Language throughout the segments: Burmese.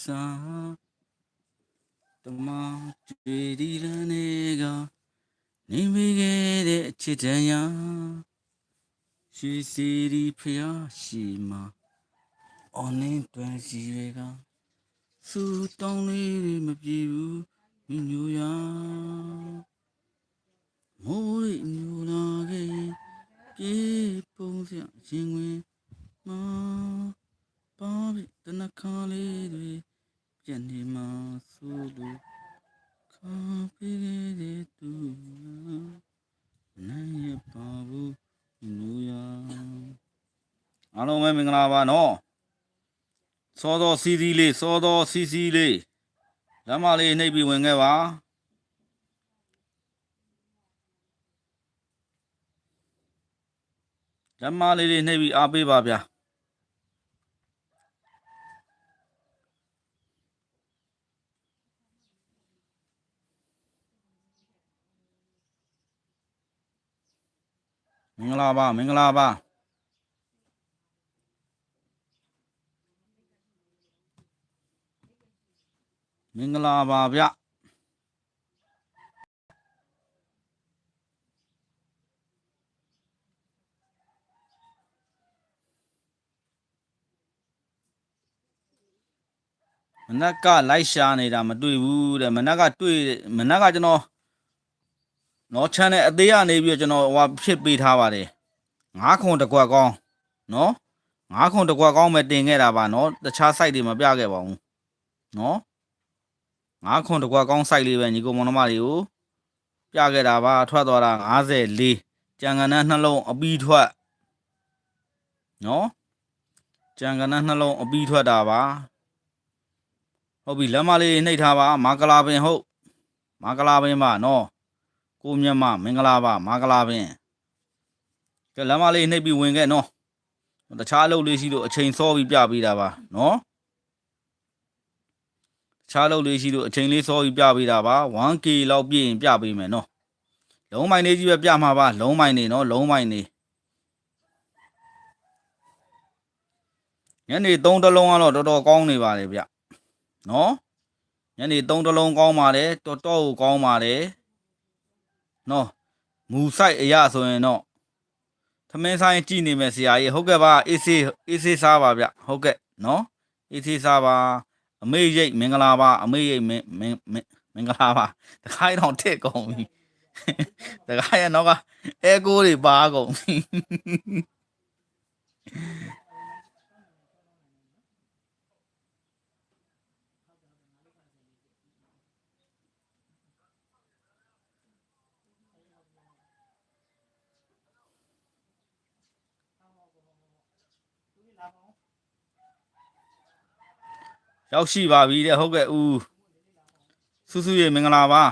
စာတမတွေ့ဒီလန်းနေကနေမိခဲ့တဲ့အချစ်တန်ရာရွှေစီရီဖျားရှိမှာအော်နင်းတွင်စီတွေကစူတောင်းလေးတွေမပြေဘူးညညူရာမိုးရိပ်ညူလာခဲ့ရင်ပြေပုံစံရင်ဝင်မှာ ပါပြီတနခါလေးတွေပြက်နေမှာဆိုလို့ခါပေးခဲ့တဲ့သူနိုင်ရပါဘူးညူရာအားလုံးပဲမင်္ဂလာပါနော်စောတော်စီစီလေးစောတော်စီစီလေးလမ်းမလေးနှိပ်ပြီးဝင်ခဲ့ပါလမ်းမလေးလေးနှိပ်ပြီးအားပေးပါဗျာ င်္ဂလာပါမင်္ဂလာပါမင်္ဂလာပါဗျမနက်ကလိုက်ရှာနေတာမတွေ့ဘူးတဲ့မနက်ကတွေ့မနက်ကကျွန်တော် နော် channel အသေးကနေပြီးတော့ကျွန်တော်ဟိုဖြစ်ပေးထားပါတယ်ငါးခွန်တစ်ကွက်ကောင်းနော်ငါးခွန်တစ်ကွက်ကောင်းပဲတင်ခဲ့တာပါနော်တခြား site တွေမပြခဲ့ပါဘူးနော်ငါးခွန်တစ်ကွက်ကောင်း site လေးပဲညီကိုမောင်နှမတွေကိုပြခဲ့တာပါထွက်သွားတာ54ကြံကနန်းနှလုံးအပီးထွက်နော်ကြံကနန်းနှလုံးအပီးထွက်တာပါဟုတ်ပြီလက်မလေးနှိပ်ထားပါမာကလာပင်ဟုတ်မာကလာပင်ပါနော် ကိုမြတ်မမင်္ဂလာပါမာကလာပင်ကဲလမ်းမလေးနှိပ်ပြီးဝင်ခဲ့နော်တခြားအလုပ်လေးရှိလို့အချိန်စောပြီးပြပေးတာပါနော်တခြားအလုပ်လေးရှိလို့အချိန်လေးစောပြီးပြပေးတာပါ 1k လောက်ပြည့်ရင်ပြပေးမယ်နော်လုံးမိုင်လေးကြီးပဲပြမှာပါလုံးမိုင်နေနော်လုံးမိုင်နေညနေ3တလုံးကတော့တော်တော်ကောင်းနေပါလေဗျနော်ညနေ3တလုံးကောင်းပါတယ်တော်တော်ကိုကောင်းပါတယ် နော်မူဆိုင်အရာဆိုရင်တော့သမင်းဆိုင်ကြည့်နေမယ်ဆရာကြီးဟုတ်ကဲ့ပါအေးစေးအေးစေးစားပါဗျဟုတ်ကဲ့နော်အေးစေးစားပါအမေရိတ်မင်္ဂလာပါအမေရိတ်မင်မင်မင်မင်္ဂလာပါတခိုင်းတော့ထစ်ကုန်ပြီတခိုင်းရတော့ကအဲကိုတွေပါကုန်ပြီ ရောက်ရှိပါပြီတဲ့ဟုတ်ကဲ့ဦးစုစုရေမင်္ဂလာပါ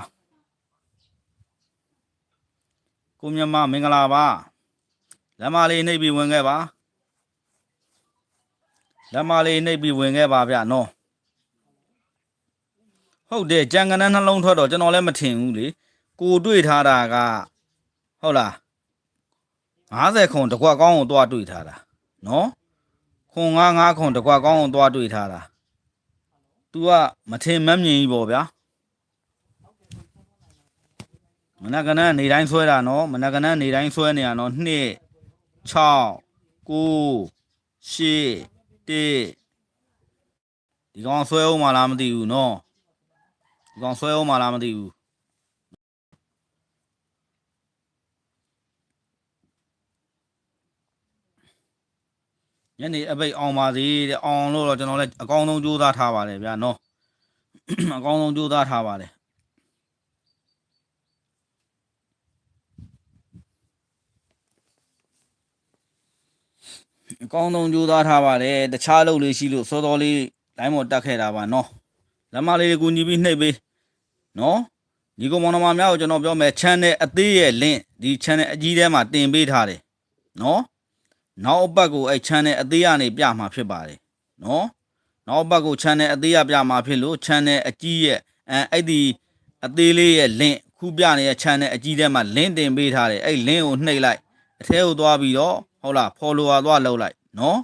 ကိုမြတ်မမင်္ဂလာပါလက်မလေးနှိပ်ပြီးဝင်ခဲ့ပါလက်မလေးနှိပ်ပြီးဝင်ခဲ့ပါဗျနော်ဟုတ်တယ်ကြံကနန်းနှလုံးထွက်တော့ကျွန်တော်လည်းမထင်ဘူးလေကိုတွေ့ထားတာကဟုတ်လား50ခွန်တကွက်ကောင်းကိုတွားတွေ့ထားတာနော်ခွန်55ခွန်တကွက်ကောင်းကိုတွားတွေ့ထားတာ तू ကမထင်မမြင်ကြီးပေါ့ဗျာမနက်ကနန်းနေတိုင်းဆွဲတာနော်မနက်ကနန်းနေတိုင်းဆွဲနေရနော်2 6 9 10ဒီကောင်ဆွဲအောင်မလားမသိဘူးနော်ဒီကောင်ဆွဲအောင်မလားမသိဘူး ညနေအပိတ်အောင်ပါသေးတဲ့အောင်လို့တော့ကျွန်တော်လည်းအကောင်းဆုံးကြိုးစားထားပါတယ်ဗျာနော်အကောင်းဆုံးကြိုးစားထားပါတယ်အကောင်းဆုံးကြိုးစားထားပါတယ်တခြားလုပ်လေးရှိလို့စောစောလေးလိုင်းမော်တက်ခဲ့တာပါနော်လက်မလေးကိုညီပြီးနှိပ်ပေးနော်ညီကောင်မောင်နှမများကိုကျွန်တော်ပြောမယ် channel အသေးရဲ့ link ဒီ channel အကြီးထဲမှာတင်ပေးထားတယ်နော် နောက်အပတ်ကိုအဲ့ channel အသေးကနေပြမှာဖြစ်ပါတယ်နော်နောက်အပတ်ကို channel အသေးရပြမှာဖြစ်လို့ channel အကြီးရဲ့အဲအဲ့ဒီအသေးလေးရဲ့ link ခုပြနေတဲ့ channel အကြီးထဲမှာ link တင်ပေးထားတယ်အဲ့ link ကိုနှိပ်လိုက်အထဲကိုသွားပြီးတော့ဟုတ်လား follower သွားလောက်လိုက်နော်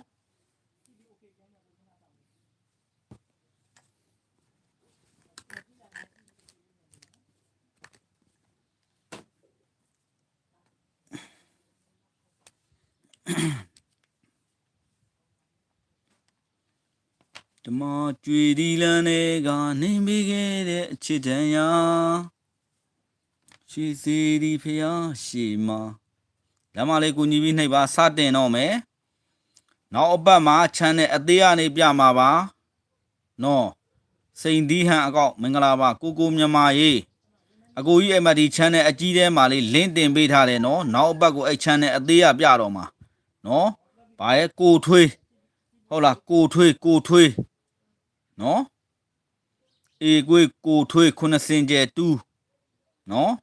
ဓမ္မကြွေဒီလန်းတွေကနေမိခဲ့တဲ့အချစ်တန်ရာရှိစီဒီဖျားရှိမှာလမ်းမလေးကိုညီပြီးနှိပ်ပါစတင်တော့မယ်နောက်အပတ်မှာခြံတဲ့အသေးအနေပြမှာပါနော်စိန်ဒီဟန်အကောက်မင်္ဂလာပါကိုကိုမြန်မာရေးအကိုကြီးအမဒီချမ်းတဲ့အကြီးထဲမှာလေးလင်းတင်ပေးထားတယ်နော်နောက်အပတ်ကိုအဲ့ချမ်းတဲ့အသေးရပြတော့မှာနော်ဘာရဲ့ကိုထွေးဟုတ်လားကိုထွေးကိုထွေး နော်အေကွေးကိုထွေးခုနှစ်စင်ကျဲတူးနော်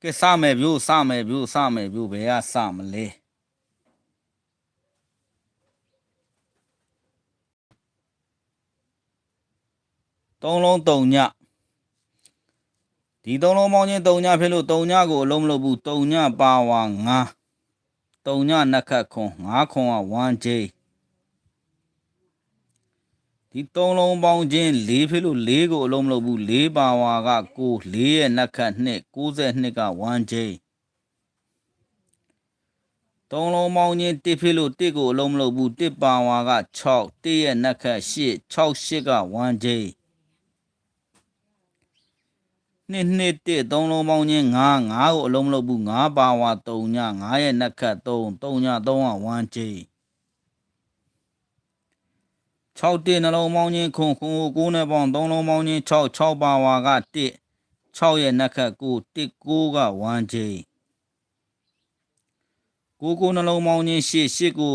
ကဲစမယ်ဗျို့စမယ်ဗျို့စမယ်ဗျို့ဘယ်ကစမလဲသုံးလုံးတုံညဒီသုံးလုံးပေါင်းချင်းတုံညဖြစ်လို့တုံညကိုအလုံးမလုပ်ဘူးတုံညပါဝါ9တုံညနက်ခတ်ခွန်9ခွန်က 1J ဒီသုံးလုံးပေါင်းချင်း၄ဖြစ်လို့၄ကိုအလုံးမလုပ်ဘူး၄ပါဝါက9 4ရဲ့နက်ခတ်2 92က 1J သုံးလုံးပေါင်းချင်း1ဖြစ်လို့1ကိုအလုံးမလုပ်ဘူး1ပါဝါက6 1ရဲ့နက်ခတ်8 6 8က 1J နှစ်နှစ်တစ်သုံးလုံးပေါင်းချင်း9 9ကိုအလုံးမလုပ်ဘူး9ပါဝါ3ည9ရဲ့နက်ခတ်3 3ည3က 1J 6တစ်နှလုံးပေါင်းချင်းခုခုကို9နဲ့ပေါင်း3လုံးပေါင်းချင်း6 6ပါဝါက1 6ရဲ့နက်ခတ်9 1 9က 1J ကိုကိုနှလုံးပေါင်းချင်း8 8ကို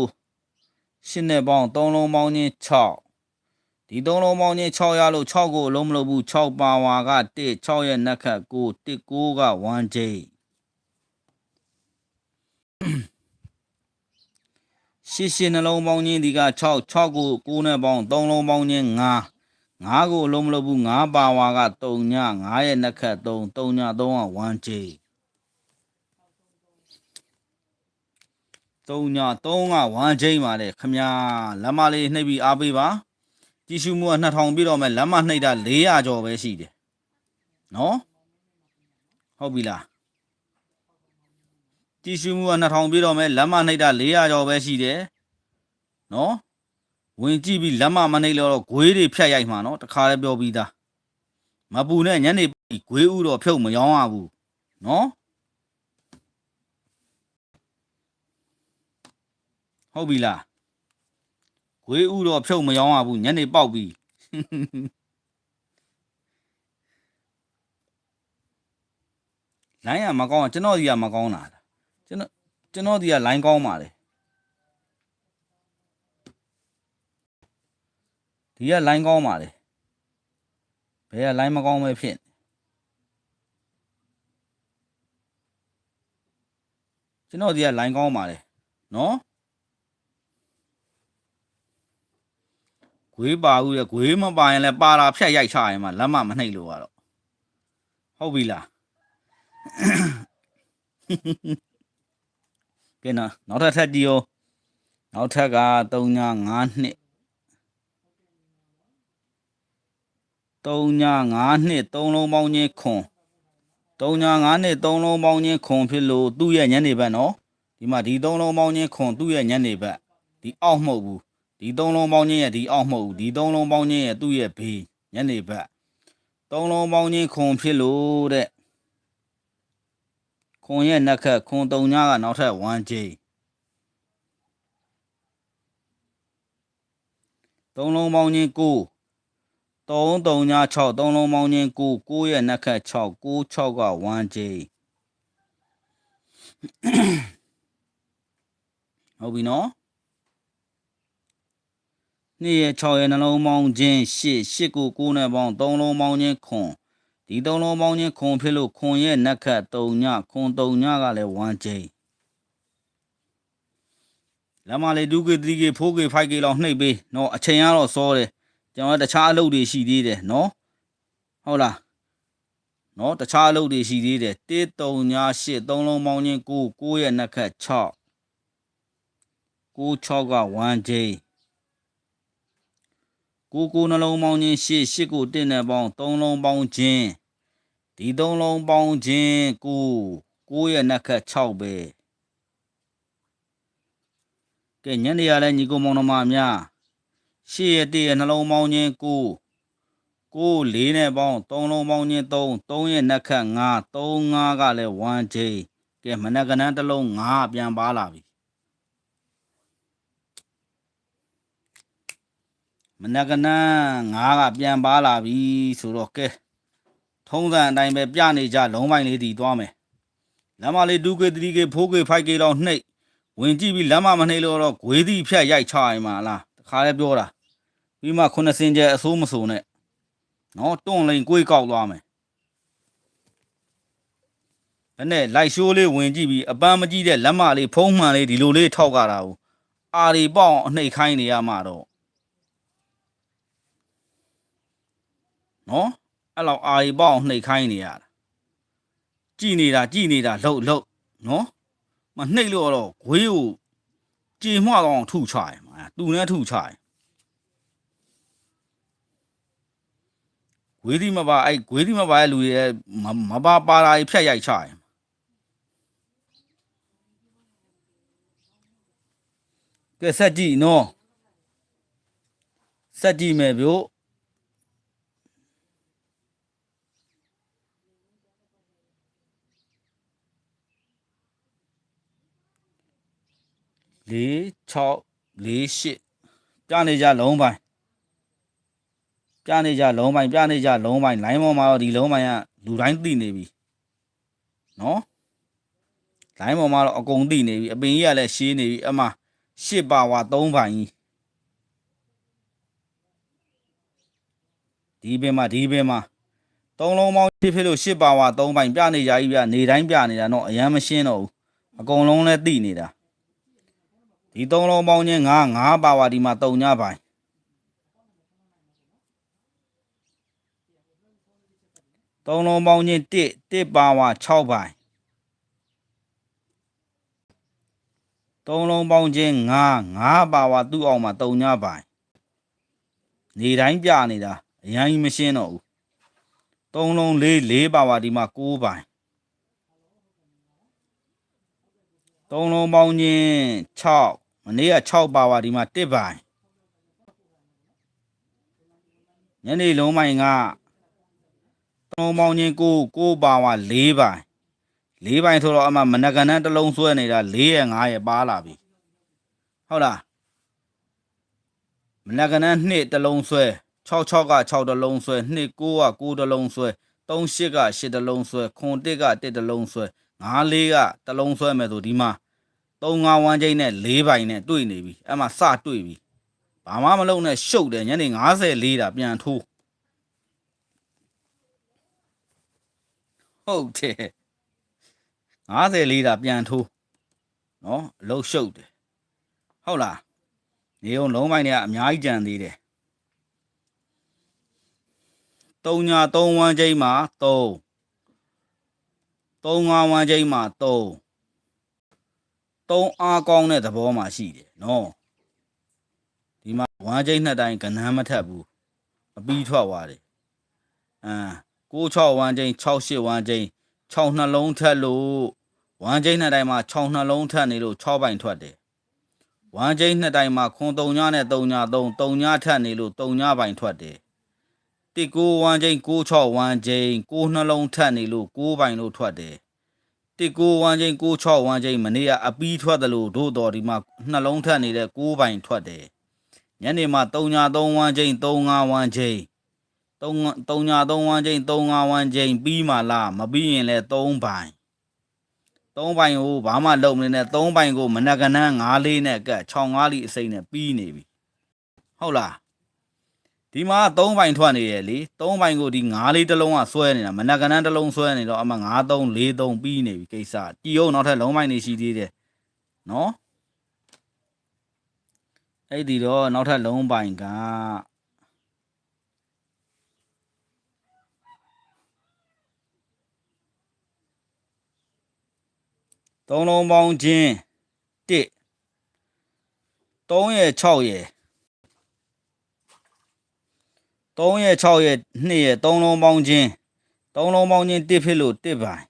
8နဲ့ပေါင်း3လုံးပေါင်းချင်း6ဒီ3လုံးပေါင်းချင်း6ရလို့6ကိုအလုံးမလုပ်ဘူး6ပါဝါက1 6ရဲ့နက်ခတ်9 1 9က 1J ရှစ်ရှစ်နှလုံးပေါင်းချင်းဒီက6 6ကို9နဲ့ပေါင်း3လုံးပေါင်းချင်း9 9ကိုအလုံးမလုပ်ဘူး9ပါဝါက3ည9ရဲ့နက်ခတ်3 3ည3က 1J 3ည3က 1J ပါလေခမညာလက်မလေးနှိပ်ပြီးအားပေးပါကြည့်ရှုမှုက2000ပြည့်တော့မယ်လက်မနှိပ်တာ400ကျော်ပဲရှိတယ်နော်ဟုတ်ပြီလား ကြည့်ရှုမှုက2000ပြည့်တော့မယ်လက်မနှိပ်တာ400ကျော်ပဲရှိတယ်နော်ဝင်ကြည့်ပြီးလက်မမနှိပ်လို့တော့ဂွေးတွေဖြတ်ရိုက်မှာနော်တခါလည်းပြောပြီးသားမပူနဲ့ညနေဂွေးဥတော့ဖြုတ်မရောင်းရဘူးနော်ဟုတ်ပြီလားဂွေးဥတော့ဖြုတ်မရောင်းရဘူးညနေပေါက်ပြီးလိုင်းကမကောင်းကျွန်တော်ဒီကမကောင်းတာ ကျွန်တော်ကျွန်တော်ဒီကလိုင်းကောင်းပါလေဒီကလိုင်းကောင်းပါလေဘယ်ကလိုင်းမကောင်းပဲဖြစ်ကျွန်တော်ဒီကလိုင်းကောင်းပါလေနော်ဂွေးပါဦးရဂွေးမပါရင်လည်းပါတာဖြတ်ရိုက်ချရင်မှလက်မမနှိပ်လို့ရတော့ဟုတ်ပြီလား ကဲနော်နောက်ထပ်ထပ်ကြည့်ရောနောက်ထပ်က3ည5နှစ်3ည5နှစ်3လုံးပေါင်းချင်းခွန်3ည5နှစ်3လုံးပေါင်းချင်းခွန်ဖြစ်လို့သူ့ရဲ့ညနေဘက်နော်ဒီမှာဒီ3လုံးပေါင်းချင်းခွန်သူ့ရဲ့ညနေဘက်ဒီအောက်မဟုတ်ဘူးဒီ3လုံးပေါင်းချင်းရဲ့ဒီအောက်မဟုတ်ဘူးဒီ3လုံးပေါင်းချင်းရဲ့သူ့ရဲ့ဘေးညနေဘက်3လုံးပေါင်းချင်းခွန်ဖြစ်လို့တဲ့ ခွန်ရဲ့နက်ခတ်ခွန်3ညကနောက်ထပ် 1J 3လုံးပေါင်းချင်း9 3 3ည6 3လုံးပေါင်းချင်း9 9ရဲ့နက်ခတ်6 9 6က 1J ဟုတ်ပြီနော်နှစ်ရဲ့6ရဲ့နှလုံးပေါင်းချင်း8 8ကို9နဲ့ပေါင်း3လုံးပေါင်းချင်းခွန် ဒီ3လုံးပေါင်းချင်းခွန်ဖြစ်လို့ခွန်ရဲ့နက်ခတ်3ညခွန်3ညကလည်း 1J လမ်းမလေးဒုကေ3ကေ4ကေ5ကေလောက်နှိပ်ပေးနော်အချိန်ကတော့စောတယ်ကျွန်တော်တခြားအလုပ်တွေရှိသေးတယ်နော်ဟုတ်လားနော်တခြားအလုပ်တွေရှိသေးတယ်1 3ည8 3လုံးပေါင်းချင်း9 9ရဲ့နက်ခတ်6 9 6က 1J ကိုကိုနှလုံးပေါင်းချင်းရှစ်ရှစ်ကိုတင့်နဲ့ပေါင်းသုံးလုံးပေါင်းချင်းဒီသုံးလုံးပေါင်းချင်းကိုကိုရဲ့နက်ခတ်6ပဲကဲညနေရလဲညီကိုမောင်နှမများရှေ့ရဲ့တည့်ရဲ့နှလုံးပေါင်းချင်း9 9 4နဲ့ပေါင်း3လုံးပေါင်းချင်း3 3ရဲ့နှက်ခတ်5 3 5ကလည်း1 J ကဲမနက်ကနန်းတစ်လုံး5ပြန်ပါလာပြီ မနက်ကနန်း5ကပြန်ပါလာပြီဆိုတော့ကဲထုံးစံအတိုင်းပဲပြနေကြလုံးပိုင်းလေးတည်သွားမယ်လမ်းမလေး 2 k 3 k 4 k 5 k လောက်နှိပ်ဝင်ကြည့်ပြီးလမ်းမမနှိပ်လို့တော့ဂွေးသည့်ဖြတ်ရိုက်ချရင်မှာလားတခါလဲပြောတာပြီးမှခုနှစ်စင်ကျဲအဆိုးမဆိုနဲ့နော်တွန့်လိန်ကိုယ်ကောက်သွားမယ်ဘယ်နဲ့လိုက်ရှိုးလေးဝင်ကြည့်ပြီးအပန်းမကြည့်တဲ့လက်မလေးဖုံးမှန်လေးဒီလိုလေးထောက်ကြတာကိုအာရီပေါအောင်အနှိပ်ခိုင်းနေရမှာတော့ နော်အဲ့လောက်အာရီပေါအောင်နှိပ်ခိုင်းနေရတာကြည်နေတာကြည်နေတာလှုပ်လှုပ်နော်မနှိပ်လို့တော့ဂွေးကိုကြေမွတော့ထုချရမှာသူနဲ့ထုချရဂွေးဒီမပါအဲ့ဂွေးဒီမပါရဲ့လူရဲ့မပါပါလာဖြတ်ရိုက်ချရကဲဆက်ကြည့်နော်ဆက်ကြည့်မယ်ဗျို့ 4 6 4 8ပြနေကြလုံးပိုင်းပြနေကြလုံးပိုင်းပြနေကြလုံးပိုင်းလိုင်းပေါ်မှာတော့ဒီလုံးပိုင်းကလူတိုင်းသိနေပြီနော်လိုင်းပေါ်မှာတော့အကုန်သိနေပြီအပင်ကြီးကလည်းရှင်းနေပြီအမှ8ပါဝါ3ပိုင်းကြီးဒီပင်မှာဒီပင်မှာသုံးလုံးပေါင်းဖြစ်ဖြစ်လို့8ပါဝါ3ပိုင်းပြနေကြကြီးပြနေတိုင်းပြနေတာတော့အရန်မရှင်းတော့ဘူးအကုန်လုံးလည်းသိနေတာ ဒီသုံးလုံးပေါင်းချင်း9 9ပါဝါဒီမှာ3ညပိုင်းသုံးလုံးပေါင်းချင်း1 1ပါဝါ6ပိုင်းသုံးလုံးပေါင်းချင်း9 9ပါဝါသူ့အောင်မှာ3ညပိုင်းနေတိုင်းပြနေတာအရင်ကြီးမရှင်းတော့ဘူးသုံးလုံး၄၄ပါဝါဒီမှာ9ပိုင်း သုံးလုံးပေါင်းချင်း6မနေ့က6ပါဝါဒီမှာ1ပိုင်ညနေလုံးပိုင်းကသုံးပေါင်းချင်း9 9ပါဝါ4ပိုင်4ပိုင်ဆိုတော့အမှမနကန်တန်းတစ်လုံးဆွဲနေတာ4ရဲ့5ရဲ့ပါလာပြီဟုတ်လားမနကန်တန်း2တစ်လုံးဆွဲ66က6တစ်လုံးဆွဲ2 9က9တစ်လုံးဆွဲ38က8တစ်လုံးဆွဲခွန်1က1တစ်လုံးဆွဲ 9 4ကတစ်လုံးဆွဲမယ်ဆိုဒီမှာ3 5ဝန်းကျိန်းနဲ့4ပိုင်နဲ့တွေ့နေပြီအဲ့မှာစတွေ့ပြီဘာမှမလုပ်နဲ့ရှုပ်တယ်ညနေ94တာပြန်ထိုးဟုတ်တယ်94တာပြန်ထိုးနော်အလုတ်ရှုပ်တယ်ဟုတ်လားနေုံလုံးပိုင်းတွေကအများကြီးကြံသေးတယ်3ညာ3ဝန်းကျိန်းမှာ3 3 5ဝန်းကျိန်းမှာ3သုံးအားကောင်းတဲ့သဘောမှရှိတယ်နော်ဒီမှာဝမ်းကျိတ်နှစ်တိုင်းကနန်းမထက်ဘူးအပြီးထွက်သွားတယ်အမ်96ဝမ်းကျိတ်68ဝမ်းကျိတ်6နှလုံးထက်လို့ဝမ်းကျိတ်နှစ်တိုင်းမှာ6နှလုံးထက်နေလို့6ပိုင်ထွက်တယ်ဝမ်းကျိတ်နှစ်တိုင်းမှာခွန်3ညနဲ့3ည3 3ညထက်နေလို့3ညပိုင်ထွက်တယ် တိ9ဝမ်းကျိတ်96ဝမ်းကျိတ်9နှလုံးထက်နေလို့9ပိုင်လို့ထွက်တယ်19ဝမ်းချင်း96ဝမ်းချင်းမနေ့ကအပီးထွက်တယ်လို့တို့တော်ဒီမှာနှလုံးထက်နေတဲ့6ပိုင်ထွက်တယ်ညနေမှာ3ညာ3ဝမ်းချင်း35ဝမ်းချင်း3 3ညာ3ဝမ်းချင်း35ဝမ်းချင်းပြီးမှလားမပြီးရင်လည်း3ပိုင်3ပိုင်ကိုဘာမှလုံမနေနဲ့3ပိုင်ကိုမနက်ကနန်း9လေးနဲ့ကတ်65လီအစိမ့်နဲ့ပြီးနေပြီဟုတ်လား ဒီမှာ3ပိုင်ထွက်နေတယ်လေ3ပိုင်ကိုဒီ9လေးတစ်လုံးကဆွဲနေတာမနက်ကနန်းတစ်လုံးဆွဲနေတော့အမှ9 3 4 3ပြီးနေပြီကိစ္စကြည်အောင်နောက်ထပ်လုံးပိုင်နေရှိသေးတယ်နော်အဲ့ဒီတော့နောက်ထပ်လုံးပိုင်ကသုံးလုံးပေါင်းချင်း1 3ရဲ့6ရဲ့ 3ရဲ့6ရဲ့2ရဲ့3လုံးပေါင်းချင်း3လုံးပေါင်းချင်း1ဖြစ်လို့1ပိုင်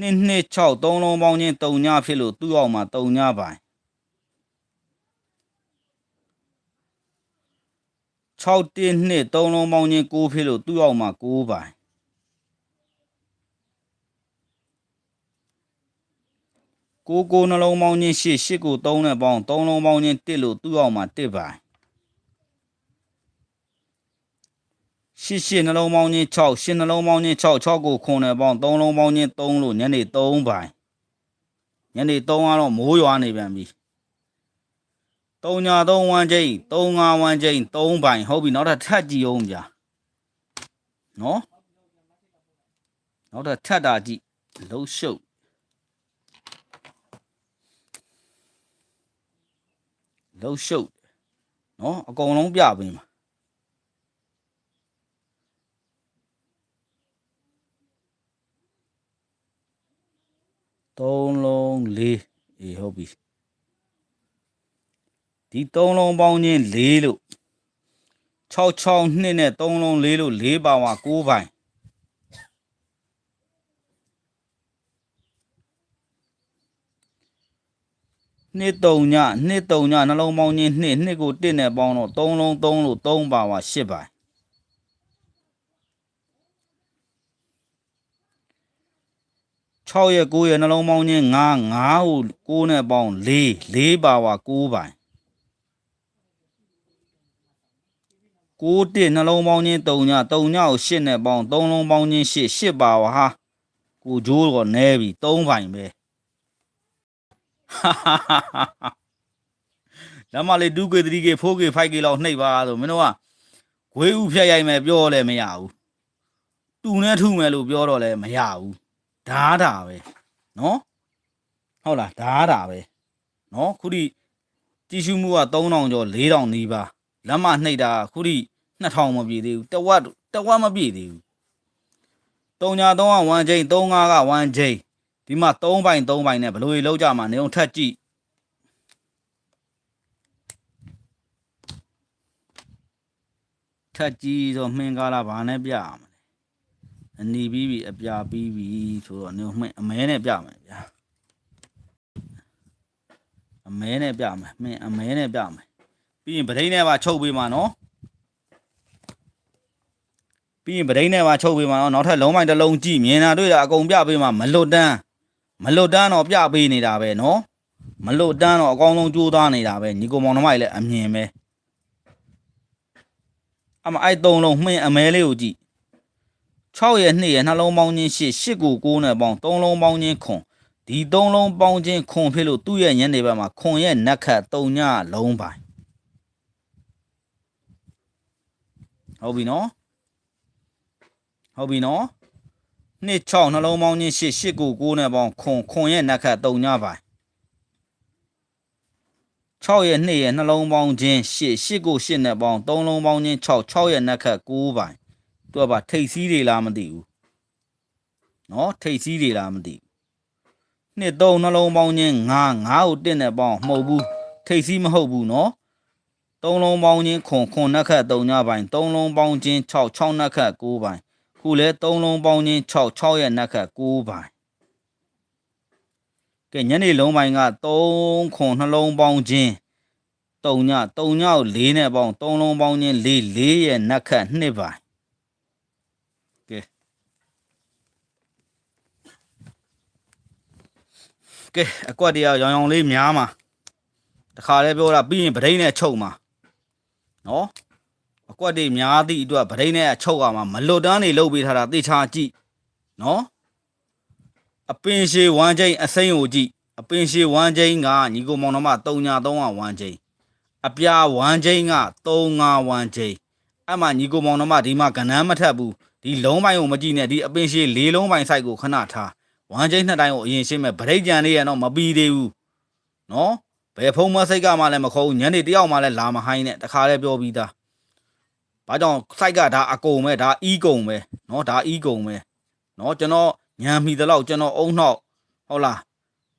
နှစ်နှစ်6သုံးလုံးပေါင်းချင်း3ညဖြစ်လို့သူ့အောက်မှာ3ညပိုင်6တင်းနှစ်3လုံးပေါင်းချင်း9ဖြစ်လို့သူ့အောက်မှာ9ပိုင် ကိုကိုနှလုံးပေါင်းချင်း8 8ကို3နဲ့ပေါင်း3လုံးပေါင်းချင်း1လို့သူ့အောက်မှာ1ပိုင်ရှစ်ရှစ်နှလုံးပေါင်းချင်း6ရှစ်နှလုံးပေါင်းချင်း6 6ကိုခွန်နဲ့ပေါင်း3လုံးပေါင်းချင်း3လို့ညနေ3ပိုင်ညနေ3ကတော့မိုးရွာနေပြန်ပြီ3ညာ3ဝမ်းချိန်3 5ဝမ်းချိန်3ပိုင်ဟုတ်ပြီနောက်ထပ်ထပ်ကြည့်အောင်ဗျာနော်နောက်ထပ်ထပ်တာကြည့်လှုပ်ရှုပ် လှုပ်ရှုပ်နော်အကုန်လုံးပြပေးမှာသုံးလုံးလေးအေးဟုတ်ပြီဒီသုံးလုံးပေါင်းချင်း၄လို့6 6နှစ်နဲ့3လုံး၄လို့၄ပါဝါ9ပိုင် နှစ်3ညနှစ်3ညနှလုံးပေါင်းချင်းနှစ်နှစ်ကို1နဲ့ပေါင်းတော့3လုံး3လို့3ပါဝါ8ပိုင်6ရက်9ရက်နှလုံးပေါင်းချင်း9 9ကို9နဲ့ပေါင်း4 4ပါဝါ9ပိုင်9တစ်နှလုံးပေါင်းချင်း3ည3ညကို8နဲ့ပေါင်း3လုံးပေါင်းချင်း8 8ပါဝါဟာကိုဂျိုးတော့နဲပြီ3ပိုင်ပဲ လမ်းမလေး 2 k 3 k 4 k 5 k လောက်နှိပ်ပါဆိုမင်းတို့ကဂွေးဥဖြတ်ရိုက်မယ်ပြောလည်းမရဘူးတူနဲ့ထုမယ်လို့ပြောတော့လည်းမရဘူးဓာတာပဲနော်ဟုတ်လားဓာတာပဲနော်ခုဒီကြည့်ရှုမှုက3000ကျော်4000နီးပါးလက်မနှိပ်တာခုဒီ2000မပြည့်သေးဘူးတဝက်တဝက်မပြည့်သေးဘူး3ညာ3က1ချိန်35က1ချိန် ဒီမှာ3ပိုင်3ပိုင်နဲ့ဘယ်လိုလောက်ကြမှာနေအောင်ထက်ကြည့်ထက်ကြည့်ဆိုမှင်ကားလာဘာနဲ့ပြရမလဲအနီးပြီးပြီအပြာပြီးပြီဆိုတော့နေမှင့်အမဲနဲ့ပြမယ်ဗျာအမဲနဲ့ပြမယ်မင်းအမဲနဲ့ပြမယ်ပြီးရင်ဗဒိန်းနဲ့ပါချုပ်ပေးမှာနော်ပြီးရင်ဗဒိန်းနဲ့ပါချုပ်ပေးမှာနော်နောက်ထပ်လုံးမိုင်းတစ်လုံးကြည့်မြင်တာတွေ့တာအကုန်ပြပေးမှာမလွတ်တန်း မလွတ်တန်းတော့ပြပေးနေတာပဲနော်မလွတ်တန်းတော့အကောင်းဆုံးကြိုးစားနေတာပဲညီကိုမောင်နှမကြီးလည်းအမြင်ပဲအမအဲ့သုံးလုံးမှင်းအမဲလေးကိုကြည့်6ရဲ့2ရဲ့နှလုံးပေါင်းချင်း8 8ကို9နဲ့ပေါင်း3လုံးပေါင်းချင်းခွန်ဒီ3လုံးပေါင်းချင်းခွန်ဖြစ်လို့သူ့ရဲ့ညနေဘက်မှာခွန်ရဲ့နက်ခတ်3ညလုံးပိုင်ဟုတ်ပြီနော်ဟုတ်ပြီနော် နှစ်6နှလုံးပေါင်းချင်း8 8ကို9နဲ့ပေါင်းခွန်ခွန်ရဲ့နက်ခတ်3ညပိုင်6ရဲ့2ရဲ့နှလုံးပေါင်းချင်း8 8ကို8နဲ့ပေါင်း3လုံးပေါင်းချင်း6 6ရဲ့နက်ခတ်9ပိုင်သူကပါထိတ်စီးတွေလားမသိဘူးနော်ထိတ်စီးတွေလားမသိဘူးနှစ်သုံးနှလုံးပေါင်းချင်းငါးငါးကိုတင့်နဲ့ပေါင်းမဟုတ်ဘူးထိတ်စီးမဟုတ်ဘူးနော်သုံးလုံးပေါင်းချင်းခွန်ခွန်နှက်ခတ်သုံးညပိုင်းသုံးလုံးပေါင်းချင်း6 6နှက်ခတ်9ပိုင်း ခုလဲသုံးလုံးပေါင်းချင်း6 6ရဲ့နှက်ခတ်9ပိုင်းကဲညနေလုံးပိုင်းက3ခွန်နှလုံးပေါင်းချင်း3ည3ညကို4နဲ့ပေါင်း3လုံးပေါင်းချင်း4 4ရဲ့နှက်ခတ်2ပိုင်းကဲအကွက်တရားရောင်ရောင်လေးများမှာတခါလဲပြောတာပြီးရင်ဗဒိန်းနဲ့ချုပ်မှာနော်အ ကွက်တွေများသည့်အတွက်ဗဒိန်းနဲ့ချုပ်ရမှာမလွတ်တန်းနေလုပ်ပေးထားတာသေချာကြည့်နော်အပင်ရှည်ဝမ်းချိန်အစိမ့်ကိုကြည့်အပင်ရှည်ဝမ်းချိန်ကညီကိုမောင်နှမ3ညာ3ဝမ်းချိန်အပြာဝမ်းချိန်က3 5ဝမ်းချိန်အဲ့မှာညီကိုမောင်နှမဒီမှာကဏ္ဍမထက်ဘူးဒီလုံးပိုင်းကိုမကြည့်နဲ့ဒီအပင်ရှည်လေးလုံးပိုင်းစိုက်ကိုခဏထားဝမ်းချိန်နှစ်တိုင်းကိုအရင်ရှင်းမဲ့ဗရိတ်ကြံလေးရတော့မပြီးသေးဘူးနော်ဘယ်ဖုံးမစိတ်ကမှလည်းမခေါ်ဘူးညနေတယောက်မှလည်းလာမဟိုင်းနဲ့တခါလဲပြောပြီးသား ဘာကြောင့်စိုက်ကဒါအကုန်ပဲဒါအီးကုန်ပဲနော်ဒါအီးကုန်ပဲနော်ကျွန်တော်ညံမိသလောက်ကျွန်တော်အုံနှောက်ဟုတ်လား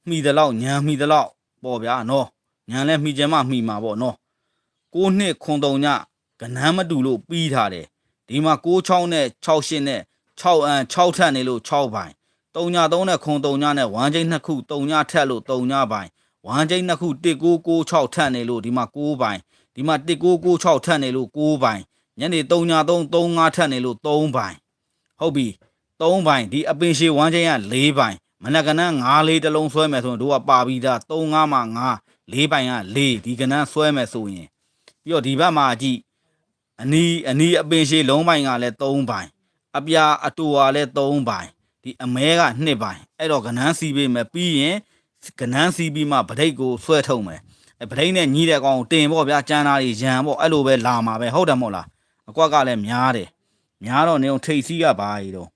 မိသလောက်ညံမိသလောက်ပေါ့ဗျာနော်ညံလဲမိကြမှမိမှာပေါ့နော်ကိုနှစ်ခွန်တုံညကနန်းမတူလို့ပြီးထားတယ်ဒီမှာ6 6နဲ့6 8နဲ့6အန်6ထပ်နေလို့6ပိုင်း3ည3နဲ့ခွန်3ညနဲ့ဝမ်းချင်းနှစ်ခု3ညထက်လို့3ညပိုင်ဝမ်းချင်းနှစ်ခု1996ထက်နေလို့ဒီမှာ6ပိုင်ဒီမှာ1996ထက်နေလို့6ပိုင် ညနေ3ည3 35ထက်နေလို့3ပိုင်ဟုတ်ပြီ3ပိုင်ဒီအပင်ရှည်ဝမ်းချင်းက4ပိုင်မနက်ကနန်း9လေးတစ်လုံးဆွဲမယ်ဆိုရင်တို့ကပါပြီးသား3 5မှာ9 4ပိုင်က4ဒီကနန်းဆွဲမယ်ဆိုရင်ပြီးတော့ဒီဘက်မှာကြည့်အနီးအနီးအပင်ရှည်လုံးပိုင်ကလည်း3ပိုင်အပြာအတူကလည်း3ပိုင်ဒီအမဲက2ပိုင်အဲ့တော့ကနန်းစီပေးမယ်ပြီးရင်ကနန်းစီပြီးမှဗဒိတ်ကိုဆွဲထုတ်မယ်အဲဗဒိတ်နဲ့ညီးတဲ့ကောင်ကိုတင်ပေါ့ဗျာကျန်တာတွေရံပေါ့အဲ့လိုပဲလာမှာပဲဟုတ်တယ်မဟုတ်လား အကွက်ကလည်းများတယ်များတော့နေအောင်ထိတ်စီးကပါရီတော့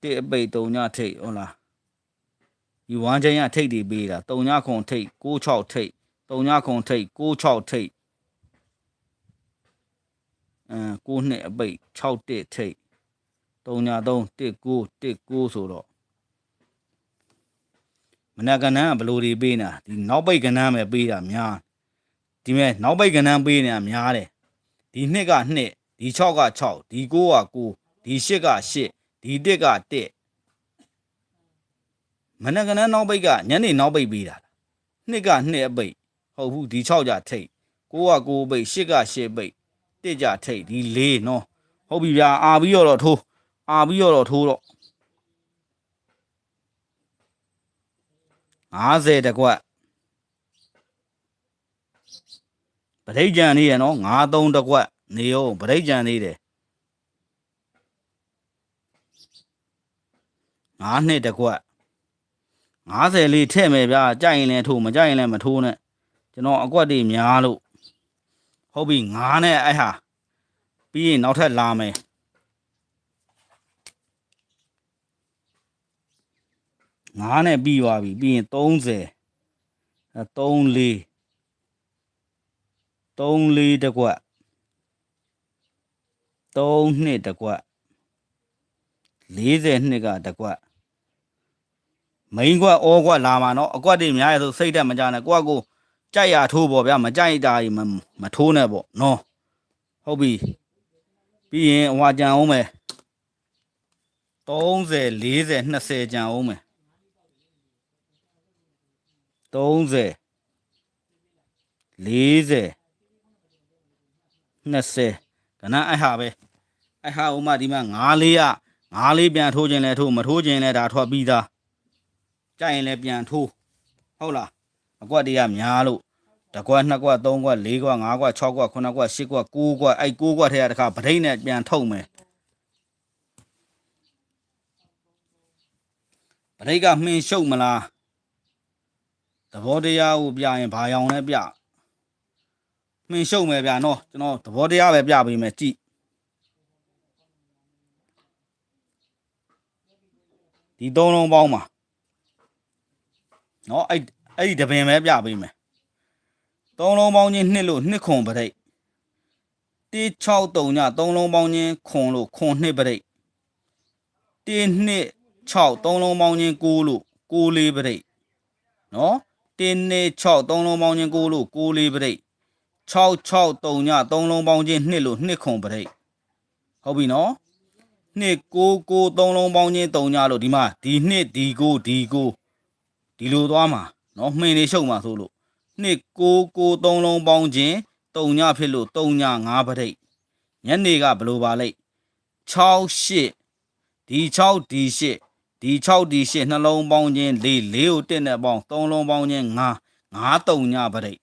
တစ်အပိတ်3ညထိတ်ဟုတ်လားဒီဝမ်းချင်းရထိတ်တွေပေးတာ3ညခွန်ထိတ်66ထိတ်3ညခွန်ထိတ်66ထိတ်အမ်9နှစ်အပိတ်6တစ်ထိတ်3ညာ3 1 9 1 9ဆိုတော့မနက်ကနန်းကဘလို့တွေပေးနေတာဒီနောက်ပိတ်ကနန်းပဲပေးတာများဒီမဲ့နောက်ပိတ်ကနန်းပေးနေတာများတယ် ဒီနှစ်ကနှစ်ဒီ6က6ဒီ9က9ဒီ8က8ဒီ1က1မနက်ကနန်းနောက်ပိတ်ကညနေနောက်ပိတ်ပေးတာနှစ်ကနှစ်အပိတ်ဟုတ်ဘူးဒီ6ကြထိတ်9က9ပိတ်8က8ပိတ်1ကြထိတ်ဒီ4နော်ဟုတ်ပြီဗျာအာပြီးတော့ထိုးအာပြီးတော့ထိုးတော့50တကွက် ပဋိကြံနေရနော်ငါးသုံးတကွက်နေအောင်ပဋိကြံနေတယ်ငါးနှစ်တကွက်90လေးထည့်မယ်ဗျာကြိုက်ရင်လည်းထိုးမကြိုက်ရင်လည်းမထိုးနဲ့ကျွန်တော်အကွက်တွေများလို့ဟုတ်ပြီငါးနဲ့အဲ့ဟာပြီးရင်နောက်ထပ်လာမယ်ငါးနဲ့ပြီးသွားပြီပြီးရင်30 3 4 3 4တကွက်3နှစ်တကွက်40နှစ်ကတကွက်မိန်ကွက်ဩကွက်လာမှာနော်အကွက်တွေများရဆိုစိတ်တက်မကြနဲ့ကိုကကိုကြိုက်ရထိုးပေါ့ဗျာမကြိုက်တာကြီးမထိုးနဲ့ပေါ့နော်ဟုတ်ပြီပြီးရင်ဟွာကြံအောင်မယ်30 40 20ကြံအောင်မယ်30 40 20ကနအဟာပဲအဟာဥမဒီမှာ9လေးက9လေးပြန်ထိုးခြင်းလဲထိုးမထိုးခြင်းလဲဒါထွက်ပြီးသားကြိုက်ရင်လဲပြန်ထိုးဟုတ်လားအကွက်တွေကများလို့တကွက်နှစ်ကွက်သုံးကွက်လေးကွက်ငါးကွက်၆ကွက်ခုနှစ်ကွက်ရှစ်ကွက်ကိုးကွက်အဲ့ကိုးကွက်ထဲကတခါဗဒိတ်နဲ့ပြန်ထုတ်မယ်ဗဒိတ်ကမှင်ရှုပ်မလားသဘောတရားကိုပြရင်ဘာရောင်လဲပြ မှင်ရှုံမယ်ဗျာနော်ကျွန်တော်သဘောတရားပဲပြပေးမယ်ကြည့်ဒီသုံးလုံးပေါင်းမှာနော်အဲ့အဲ့ဒီတပင်ပဲပြပေးမယ်သုံးလုံးပေါင်းချင်းနှစ်လို့နှစ်ခွန်ပရိတ်163ညသုံးလုံးပေါင်းချင်းခွန်လို့ခွန်နှစ်ပရိတ်1နှစ်6သုံးလုံးပေါင်းချင်း9လို့9လေးပရိတ်နော်တင်းနေ6သုံးလုံးပေါင်းချင်း6လို့6လေးပရိတ် 6 6 3ည3လုံးပေါင်းချင်း2လို့2ခွန်ပရိတ်ဟုတ်ပြီနော်2 6 6 3လုံးပေါင်းချင်း3ညလို့ဒီမှာဒီ2ဒီ9ဒီ9ဒီလိုသွားမှာနော်မှင်နေရှုပ်မှာဆိုလို့2 6 6 3လုံးပေါင်းချင်း3ညဖြစ်လို့3ည5ပရိတ်ညနေကဘယ်လိုပါလိမ့်6 8ဒီ6ဒီ8ဒီ6ဒီ8နှလုံးပေါင်းချင်း4 4ကိုတက်နဲ့ပေါင်း3လုံးပေါင်းချင်း5 5တုံညပရိတ်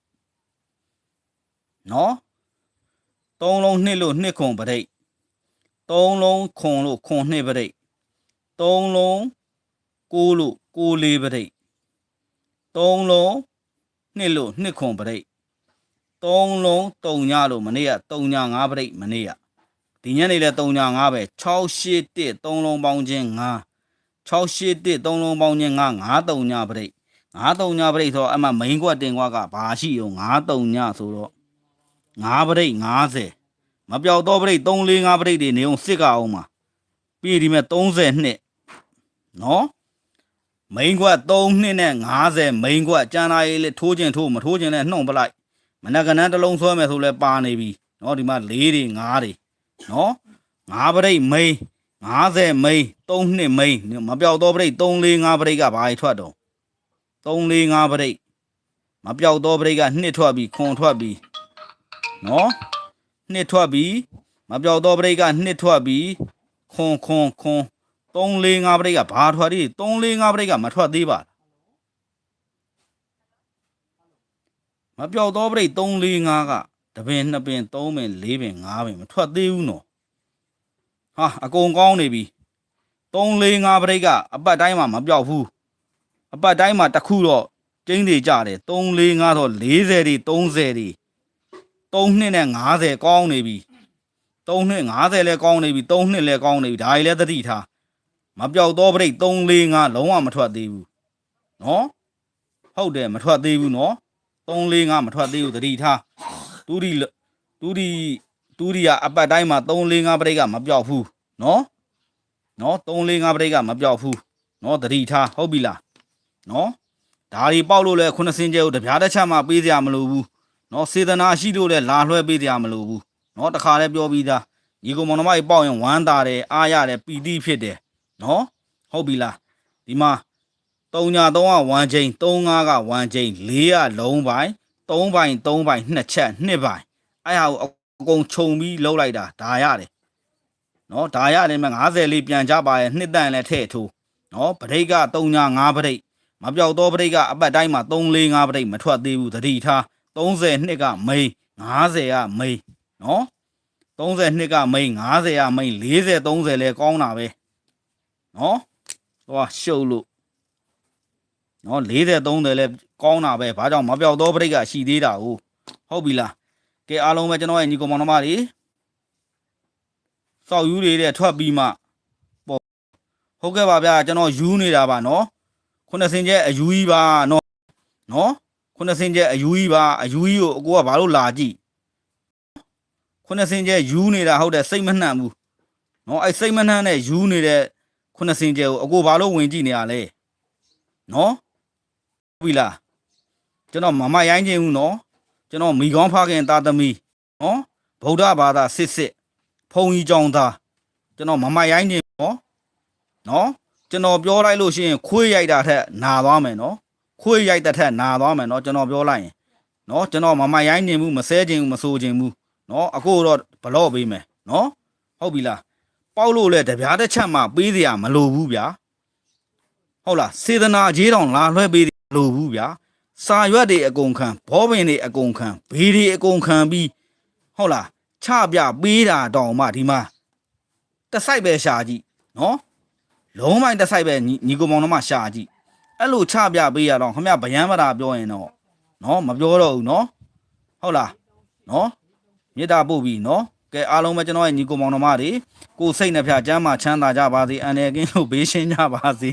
နော်3လုံးနှစ်လို့နှစ်ခွန်ပရိတ်3လုံးခွန်လို့ခွန်နှစ်ပရိတ်3လုံး6လို့6လေးပရိတ်3လုံးနှစ်လို့နှစ်ခွန်ပရိတ်3လုံး3ညလို့မနေ့က3ည5ပရိတ်မနေ့ကဒီညနေလဲ3ည5ပဲ6 8 1 3လုံးပေါင်းချင်း5 681 3လုံးပေါင်းချင်း9 53ညပရိတ်53ညပရိတ်ဆိုတော့အမှမိန်ကွက်တင်ကွက်ကဘာရှိရော53ညဆိုတော့ 9ပရိတ်50မပြောက်တော့ပရိတ်345ပရိတ်တွေနေအောင်စစ်ကအောင်မှာပြီးဒီမဲ့30နှစ်နော်မိန်ကွက်3နှစ်နဲ့50မိန်ကွက်ကျန်တာရေးလေထိုးခြင်းထိုးမထိုးခြင်းလဲနှုံပလိုက်မနက်ကနန်းတစ်လုံးဆွဲမယ်ဆိုလဲပါနေပြီနော်ဒီမှာ4တွေ5တွေနော်5ပရိတ်မိန်50မိန်း3နှစ်မိန်းမပြောက်တော့ပြိတ်3 4 5ပြိတ်ကဘာကြီးထွက်တော့3 4 5ပြိတ်မပြောက်တော့ပြိတ်ကနှစ်ထွက်ပြီးခွန်ထွက်ပြီး နော်နှစ်ထွက်ပြီးမပြောက်တော့ပြိတ်ကနှစ်ထွက်ပြီးခွန်ခွန်ခွန်3 4 5ပြိတ်ကဘာထွက်ဒီ3 4 5ပြိတ်ကမထွက်သေးပါလားမပြောက်တော့ပြိတ်3 4 5ကတပင်နှစ်ပင်3ပင်4ပင်5ပင်မထွက်သေးဘူးနော်ဟာအကုန်ကောင်းနေပြီ3 4 5ပရိတ်ကအပတ်တိုင်းမှာမပြောက်ဘူးအပတ်တိုင်းမှာတစ်ခုတော့ကျင်းတွေကြတယ်3 4 5တော့40တွေ30တွေ 3နှစ်နဲ့50ကောင်းနေပြီ3နှစ်50လည်းကောင်းနေပြီ3နှစ်လည်းကောင်းနေပြီဒါကြီးလည်းသတိထားမပြောက်တော့ပရိတ်3 4 5လုံးဝမထွက်သေးဘူးနော်ဟုတ်တယ်မထွက်သေးဘူးနော်3 4 5မထွက်သေးဘူးသတိထားတူဒီတူဒီတူရီယာအပတ်တိုင်းမှာ3 4 5ပရိတ်ကမပြောက်ဘူးနော်နော်3 4 5ပရိတ်ကမပြောက်ဘူးနော်တတိထားဟုတ်ပြီလားနော်ဒါတွေပေါက်လို့လဲခုနှစ်စင်ကျဲကိုတပြားတစ်ချက်မှပေးစရာမလိုဘူး နော်စေတနာရှိလို့လဲလာလွှဲပေးစရာမလိုဘူးနော်တခါလဲပြောပြီးသားညီကောင်မောင်နှမကြီးပေါက်ရင်ဝမ်းသာတယ်အားရတယ်ပီတိဖြစ်တယ်နော်ဟုတ်ပြီလားဒီမှာ3ညာ3က1ချိန်3 5က1ချိန်4ကလုံးပိုင်း3ပိုင်း3ပိုင်း2ချက်2ပိုင်းအဲ့ဟာကိုအကုန်ခြုံပြီးလှုပ်လိုက်တာဒါရတယ်နော်ဒါရတယ်မဲ့90လေးပြန်ကြပါရဲ့နှစ်တန်လည်းထည့်ထိုးနော်ပရိတ်က3ညာ5ပရိတ်မပြောက်တော့ပရိတ်ကအပတ်တိုင်းမှာ3 4 5ပရိတ်မထွက်သေးဘူးသတိထား 30နှစ်ကမိန်50ကမိန်နော်30နှစ်ကမိန်50ကမိန်40 30လဲကောင်းတာပဲနော်ဟောရှုပ်လို့နော်40 30လဲကောင်းတာပဲဘာကြောင့်မပြောက်တော့ပရိတ်ကရှိသေးတာဟုတ်ဟုတ်ပြီလားကဲအားလုံးပဲကျွန်တော်ရဲ့ညီကောင်မောင်နှမတွေစောက်ယူတွေတဲ့ထွက်ပြီးမှပေါ့ဟုတ်ကဲ့ပါဗျာကျွန်တော်ယူနေတာပါနော်ခုနှစ်စင်ကျဲအယူကြီးပါနော်နော် ခုနှစ်စင်ကျဲအယူကြီးပါအယူကြီးကိုအကိုကဘာလို့လာကြည့်ခုနှစ်စင်ကျဲယူနေတာဟုတ်တယ်စိတ်မနှံ့ဘူးနော်အဲ့စိတ်မနှံ့နဲ့ယူနေတဲ့ခုနှစ်စင်ကျဲကိုအကိုဘာလို့ဝင်ကြည့်နေရလဲနော်ဟုတ်ပြီလားကျွန်တော်မမရိုင်းခြင်းဘူးနော်ကျွန်တော်မိကောင်းဖခင်သားသမီးနော်ဗုဒ္ဓဘာသာစစ်စစ်ဖုံကြီးကြောင်သားကျွန်တော်မမရိုင်းနေနော်နော်ကျွန်တော်ပြောလိုက်လို့ရှိရင်ခွေးရိုက်တာထက်နာသွားမယ်နော် ခွေးရိုက်တဲ့ထက်နာသွားမယ်နော်ကျွန်တော်ပြောလိုက်ရင်နော်ကျွန်တော်မမရိုင်းနေဘူးမဆဲခြင်းဘူးမဆိုးခြင်းဘူးနော်အခုတော့ဘလော့ပေးမယ်နော်ဟုတ်ပြီလားပေါက်လို့လဲတပြားတစ်ချက်မှပေးစရာမလိုဘူးဗျာဟုတ်လားစေတနာကြီးတောင်လာလွှဲပေးမလိုဘူးဗျာစာရွက်တွေအကုန်ခံဘောပင်တွေအကုန်ခံဘေးတွေအကုန်ခံပြီးဟုတ်လားချပြပေးတာတောင်မှဒီမှာတစ်ဆိုင်ပဲရှာကြည့်နော်လုံးမိုင်းတစ်ဆိုင်ပဲညီညီကောင်မောင်နှမရှာကြည့် အဲ့လိုချပြပေးရတော့ခမရဗျမ်းမတာပြောရင်တော့နော်မပြောတော့ဘူးနော်ဟုတ်လားနော်မေတ္တာပို့ပြီးနော်ကဲအားလုံးပဲကျွန်တော်ရဲ့ညီကောင်မောင်နှမတွေကိုယ်စိတ်နှဖျားကျမ်းမာချမ်းသာကြပါစေအန္တရာယ်ကင်းလို့ဘေးရှင်းကြပါစေ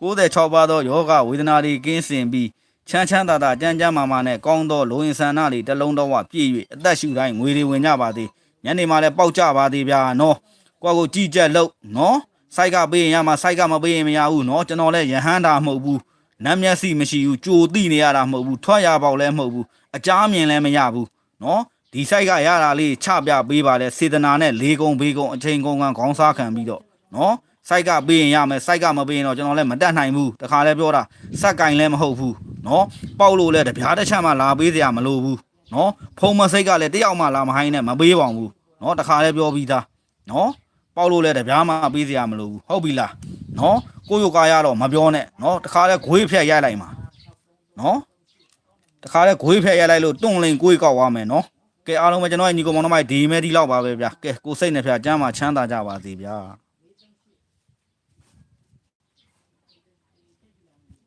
96ပါးသောယောဂဝေဒနာတွေကင်းစင်ပြီးချမ်းချမ်းသာသာကြမ်းကြမ်းမာမာနဲ့ကောင်းသောလိုရင်ဆန္ဒတွေတစ်လုံးတော့ဝပြည့်၍အသက်ရှူတိုင်းငွေတွေဝင်ကြပါသေးညနေမှလည်းပေါက်ကြပါသေးဗျာနော်ကိုယ့်ကိုကြည်ကြက်လို့နော် စိုက်ကပေးရင်ရမှာစိုက်ကမပေးရင်မရဘူးနော်ကျွန်တော်လည်းယဟန်တာမဟုတ်ဘူးနမ်းမျက်စိမရှိဘူးကြိုတိနေရတာမဟုတ်ဘူးထွက်ရပေါက်လည်းမဟုတ်ဘူးအကြမ်းမြင်လည်းမရဘူးနော်ဒီစိုက်ကရတာလေးချပြပေးပါလေစေတနာနဲ့လေးကုံဘေးကုံအချိန်ကုံကခေါင်းစားခံပြီးတော့နော်စိုက်ကပေးရင်ရမယ်စိုက်ကမပေးရင်တော့ကျွန်တော်လည်းမတတ်နိုင်ဘူးတခါလည်းပြောတာစက်ကင်လည်းမဟုတ်ဘူးနော်ပေါက်လို့လဲတပြားတစ်ချက်မှလာပေးစရာမလိုဘူးနော်ဖုံမစိတ်ကလည်းတယောက်မှလာမဟိုင်းနဲ့မပေးပါဘူးနော်တခါလဲပြောပြီးသားနော် ပေါက်လို့လဲတပြားမှပေးစရာမလိုဘူးဟုတ်ပြီလားနော်ကိုယုတ်ကားရတော့မပြောနဲ့နော်တခါလဲဂွေးဖြက်ရိုက်လိုက်မှာနော်တခါလဲဂွေးဖြက်ရိုက်လိုက်လို့တွန့်လိန်ဂွေးကောက်သွားမယ်နော်ကဲအားလုံးပဲကျွန်တော်ရဲ့ညီကောင်မောင်နှမဒီမဲဒီလောက်ပါပဲဗျာကဲကိုစိတ်နဲ့ဖျားကျမ်းမှာချမ်းသာကြပါစေဗျာ